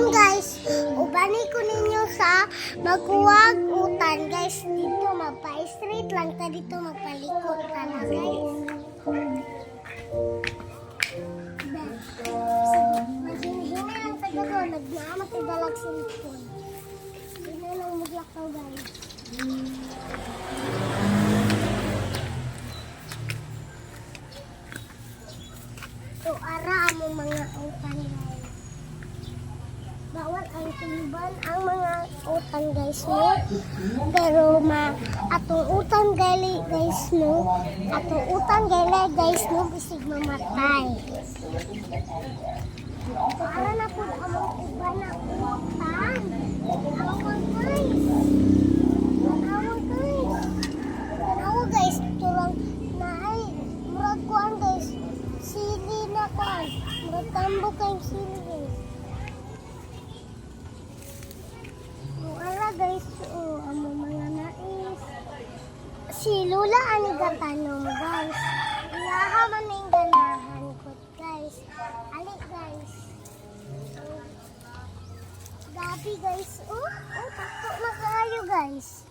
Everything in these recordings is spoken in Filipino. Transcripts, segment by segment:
karon guys, ubani ko ninyo sa maghuwag utan guys. Dito magpa-straight lang ta dito magpalikot ka na guys. Maghina lang sa gago, nagnaama sa dalag sa likod. Hindi na lang maglakaw guys. So, ara mo mga utan guys. Bawal ang mga utan guys no. Pero ma atong utan gali guys no. Atong utan gali guys no bisig mamatay. So, ara na po among uban na utan. Awang guys. Awang guys. Tanawa guys, turang naay. Murag kuan guys. Sili na kuan. Murag tambo kay. Oh, ara guys, oh, amo mga nais. Si Lula ani gatanom guys. Ilaha man ning ganahan ko guys. Ali guys. Gabi guys. Oh, oh tako na kayo guys.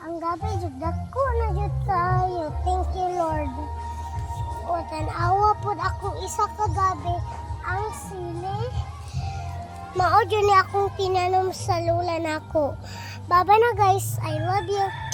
Ang gabi jud dako na jud kayo. Thank you Lord. O tan-awa pud akong isa ka gabi ang sili. Mao jud ni akong tinanom sa lula nako. Baba na guys. I love you.